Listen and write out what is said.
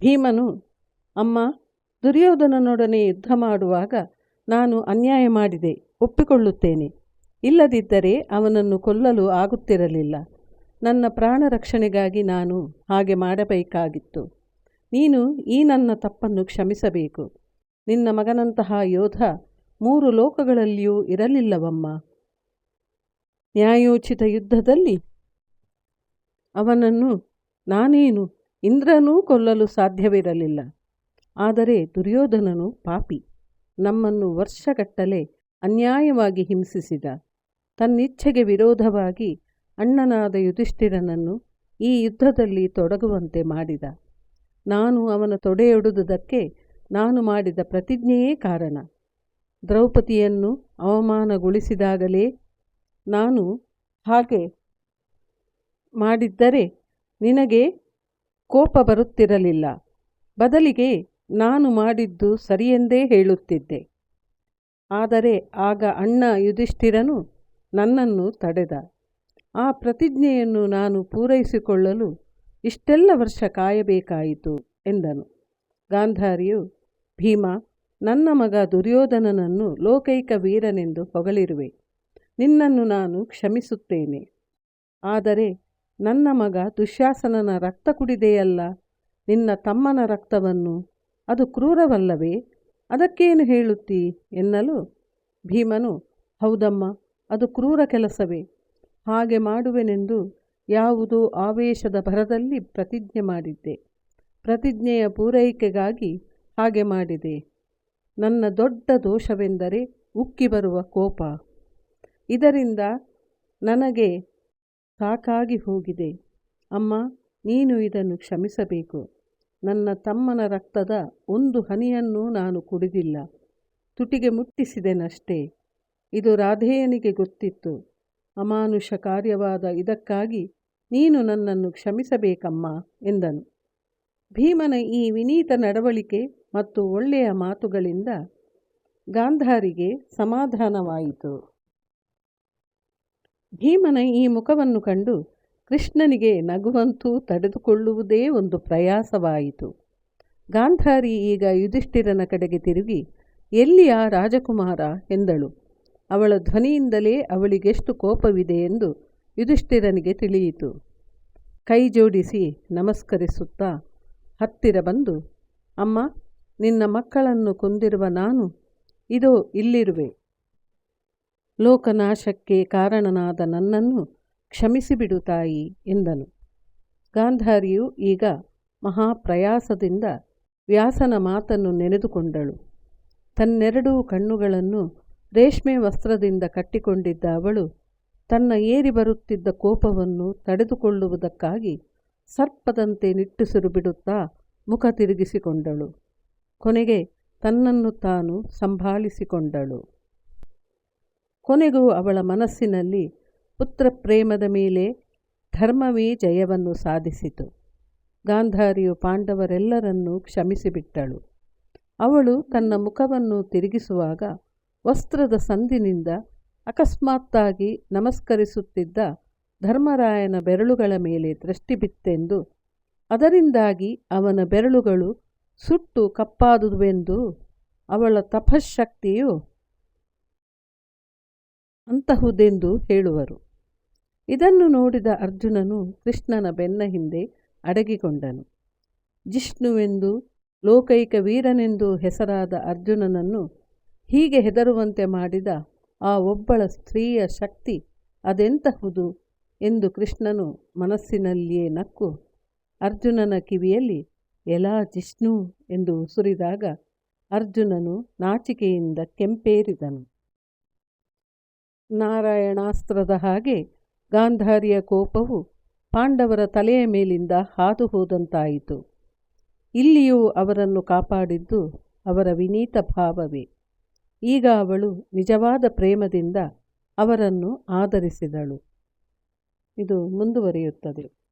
ಭೀಮನು, ಅಮ್ಮ, ದುರ್ಯೋಧನನೊಡನೆ ಯುದ್ಧ ಮಾಡುವಾಗ ನಾನು ಅನ್ಯಾಯ ಮಾಡಿದೆ, ಒಪ್ಪಿಕೊಳ್ಳುತ್ತೇನೆ. ಇಲ್ಲದಿದ್ದರೆ ಅವನನ್ನು ಕೊಲ್ಲಲು ಆಗುತ್ತಿರಲಿಲ್ಲ. ನನ್ನ ಪ್ರಾಣ ರಕ್ಷಣೆಗಾಗಿ ನಾನು ಹಾಗೆ ಮಾಡಬೇಕಾಗಿತ್ತು. ನೀನು ಈ ನನ್ನ ತಪ್ಪನ್ನು ಕ್ಷಮಿಸಬೇಕು. ನಿನ್ನ ಮಗನಂತಹ ಯೋಧ ಮೂರು ಲೋಕಗಳಲ್ಲಿಯೂ ಇರಲಿಲ್ಲವಮ್ಮ. ನ್ಯಾಯೋಚಿತ ಯುದ್ಧದಲ್ಲಿ ಅವನನ್ನು ನಾನೇನು ಇಂದ್ರನೂ ಕೊಲ್ಲಲು ಸಾಧ್ಯವಿರಲಿಲ್ಲ. ಆದರೆ ದುರ್ಯೋಧನನು ಪಾಪಿ. ನಮ್ಮನ್ನು ವರ್ಷಗಟ್ಟಲೆ ಅನ್ಯಾಯವಾಗಿ ಹಿಂಸಿಸಿದ. ತನ್ನಿಚ್ಛೆಗೆ ವಿರೋಧವಾಗಿ ಅಣ್ಣನಾದ ಯುಧಿಷ್ಠಿರನನ್ನು ಈ ಯುದ್ಧದಲ್ಲಿ ತೊಡಗುವಂತೆ ಮಾಡಿದ. ನಾನು ಅವನ ತೊಡೆಯೊಡೆದುದಕ್ಕೆ ನಾನು ಮಾಡಿದ ಪ್ರತಿಜ್ಞೆಯೇ ಕಾರಣ. ದ್ರೌಪದಿಯನ್ನು ಅವಮಾನಗೊಳಿಸಿದಾಗಲೇ ನಾನು ಹಾಗೆ ಮಾಡಿದ್ದರೆ ನಿನಗೆ ಕೋಪ ಬರುತ್ತಿರಲಿಲ್ಲ. ಬದಲಿಗೆ ನಾನು ಮಾಡಿದ್ದು ಸರಿಯೆಂದೇ ಹೇಳುತ್ತಿದ್ದೆ. ಆದರೆ ಆಗ ಅಣ್ಣ ಯುಧಿಷ್ಠಿರನು ನನ್ನನ್ನು ತಡೆದ. ಆ ಪ್ರತಿಜ್ಞೆಯನ್ನು ನಾನು ಪೂರೈಸಿಕೊಳ್ಳಲು ಇಷ್ಟೆಲ್ಲ ವರ್ಷ ಕಾಯಬೇಕಾಯಿತು ಎಂದನು. ಗಾಂಧಾರಿಯು, ಭೀಮ, ನನ್ನ ಮಗ ದುರ್ಯೋಧನನನ್ನು ಲೋಕೈಕ ವೀರನೆಂದು ಹೊಗಳಿರುವೆ. ನಿನ್ನನ್ನು ನಾನು ಕ್ಷಮಿಸುತ್ತೇನೆ. ಆದರೆ ನನ್ನ ಮಗ ದುಶ್ಯಾಸನನ ರಕ್ತ ಕುಡಿದೆಯಲ್ಲ, ನಿನ್ನ ತಮ್ಮನ ರಕ್ತವನ್ನು? ಅದು ಕ್ರೂರವಲ್ಲವೇ? ಅದಕ್ಕೇನು ಹೇಳುತ್ತೀ? ಎನ್ನಲು ಭೀಮನು, ಹೌದಮ್ಮ, ಅದು ಕ್ರೂರ ಕೆಲಸವೇ. ಹಾಗೆ ಮಾಡುವೆನೆಂದು ಯಾವುದೋ ಆವೇಶದ ಭರದಲ್ಲಿ ಪ್ರತಿಜ್ಞೆ ಮಾಡಿದ್ದೆ. ಪ್ರತಿಜ್ಞೆಯ ಪೂರೈಕೆಗಾಗಿ ಹಾಗೆ ಮಾಡಿದೆ. ನನ್ನ ದೊಡ್ಡ ದೋಷವೆಂದರೆ ಉಕ್ಕಿ ಬರುವ ಕೋಪ. ಇದರಿಂದ ನನಗೆ ಸಾಕಾಗಿ ಹೋಗಿದೆ. ಅಮ್ಮ, ನೀನು ಇದನ್ನು ಕ್ಷಮಿಸಬೇಕು. ನನ್ನ ತಮ್ಮನ ರಕ್ತದ ಒಂದು ಹನಿಯನ್ನೂ ನಾನು ಕುಡಿದಿಲ್ಲ. ತುಟಿಗೆ ಮುಟ್ಟಿಸಿದೆನಷ್ಟೇ. ಇದು ರಾಧೇಯನಿಗೆ ಗೊತ್ತಿತ್ತು. ಅಮಾನುಷ ಕಾರ್ಯವಾದ ಇದಕ್ಕಾಗಿ ನೀನು ನನ್ನನ್ನು ಕ್ಷಮಿಸಬೇಕಮ್ಮ ಎಂದನು. ಭೀಮನ ಈ ವಿನೀತ ನಡವಳಿಕೆ ಮತ್ತು ಒಳ್ಳೆಯ ಮಾತುಗಳಿಂದ ಗಾಂಧಾರಿಗೆ ಸಮಾಧಾನವಾಯಿತು. ಭೀಮನ ಈ ಮುಖವನ್ನು ಕಂಡು ಕೃಷ್ಣನಿಗೆ ನಗುವಂತೂ ತಡೆದುಕೊಳ್ಳುವುದೇ ಒಂದು ಪ್ರಯಾಸವಾಯಿತು. ಗಾಂಧಾರಿ ಈಗ ಯುಧಿಷ್ಠಿರನ ಕಡೆಗೆ ತಿರುಗಿ ಎಲ್ಲಿಯ ರಾಜಕುಮಾರ? ಎಂದಳು. ಅವಳ ಧ್ವನಿಯಿಂದಲೇ ಅವಳಿಗೆಷ್ಟು ಕೋಪವಿದೆ ಎಂದು ಯುಧಿಷ್ಠಿರನಿಗೆ ತಿಳಿಯಿತು. ಕೈ ಜೋಡಿಸಿ ನಮಸ್ಕರಿಸುತ್ತಾ ಹತ್ತಿರ ಬಂದು, ಅಮ್ಮ, ನಿನ್ನ ಮಕ್ಕಳನ್ನು ಕೊಂದಿರುವ ನಾನು, ಇದೋ ಇಲ್ಲಿರುವೆ. ಲೋಕನಾಶಕ್ಕೆ ಕಾರಣನಾದ ನನ್ನನ್ನು ಕ್ಷಮಿಸಿಬಿಡು ತಾಯಿ ಎಂದನು. ಗಾಂಧಾರಿಯು ಈಗ ಮಹಾಪ್ರಯಾಸದಿಂದ ವ್ಯಾಸನ ಮಾತನ್ನು ನೆನೆದುಕೊಂಡಳು. ತನ್ನೆರಡೂ ಕಣ್ಣುಗಳನ್ನು ರೇಷ್ಮೆ ವಸ್ತ್ರದಿಂದ ಕಟ್ಟಿಕೊಂಡಿದ್ದ ಅವಳು ತನ್ನ ಏರಿ ಬರುತ್ತಿದ್ದ ಕೋಪವನ್ನು ತಡೆದುಕೊಳ್ಳುವುದಕ್ಕಾಗಿ ಸರ್ಪದಂತೆ ನಿಟ್ಟುಸಿರು ಬಿಡುತ್ತಾ ಮುಖ ತಿರುಗಿಸಿಕೊಂಡಳು. ಕೊನೆಗೆ ತನ್ನನ್ನು ತಾನು ಸಂಭಾಳಿಸಿಕೊಂಡಳು. ಕೊನೆಗೂ ಅವಳ ಮನಸ್ಸಿನಲ್ಲಿ ಪುತ್ರ ಪ್ರೇಮದ ಮೇಲೆ ಧರ್ಮವೇ ಜಯವನ್ನು ಸಾಧಿಸಿತು. ಗಾಂಧಾರಿಯು ಪಾಂಡವರೆಲ್ಲರನ್ನೂ ಕ್ಷಮಿಸಿಬಿಟ್ಟಳು. ಅವಳು ತನ್ನ ಮುಖವನ್ನು ತಿರುಗಿಸುವಾಗ ವಸ್ತ್ರದ ಸಂದಿನಿಂದ ಅಕಸ್ಮಾತ್ತಾಗಿ ನಮಸ್ಕರಿಸುತ್ತಿದ್ದ ಧರ್ಮರಾಯನ ಬೆರಳುಗಳ ಮೇಲೆ ದೃಷ್ಟಿ ಬಿತ್ತೆಂದು, ಅದರಿಂದಾಗಿ ಅವನ ಬೆರಳುಗಳು ಸುಟ್ಟು ಕಪ್ಪಾದುವೆಂದು ಅವಳ ತಪಶಕ್ತಿಯು ಅಂತಹುದೆಂದು ಹೇಳುವರು. ಇದನ್ನು ನೋಡಿದ ಅರ್ಜುನನು ಕೃಷ್ಣನ ಬೆನ್ನ ಹಿಂದೆ ಅಡಗಿಕೊಂಡನು. ಜಿಷ್ಣುವೆಂದು ಲೋಕೈಕ ವೀರನೆಂದು ಹೆಸರಾದ ಅರ್ಜುನನನ್ನು ಹೀಗೆ ಹೆದರುವಂತೆ ಮಾಡಿದ ಆ ಒಬ್ಬಳ ಸ್ತ್ರೀಯ ಶಕ್ತಿ ಅದೆಂತಹುದು ಎಂದು ಕೃಷ್ಣನು ಮನಸ್ಸಿನಲ್ಲಿಯೇ ನಕ್ಕು ಅರ್ಜುನನ ಕಿವಿಯಲ್ಲಿ, ಎಲಾ ಜಿಷ್ಣು ಎಂದು ಉಸುರಿದಾಗ ಅರ್ಜುನನು ನಾಚಿಕೆಯಿಂದ ಕೆಂಪೇರಿದನು. ನಾರಾಯಣಾಸ್ತ್ರದ ಹಾಗೆ ಗಾಂಧಾರಿಯ ಕೋಪವು ಪಾಂಡವರ ತಲೆಯ ಮೇಲಿಂದ ಹಾದು ಹೋದಂತಾಯಿತು. ಇಲ್ಲಿಯೂ ಅವರನ್ನು ಕಾಪಾಡಿದ್ದು ಅವರ ವಿನೀತ ಭಾವವೇ. ಈಗ ಅವಳು ನಿಜವಾದ ಪ್ರೇಮದಿಂದ ಅವರನ್ನು ಆದರಿಸಿದಳು ಇದು ಮುಂದುವರಿಯುತ್ತದೆ.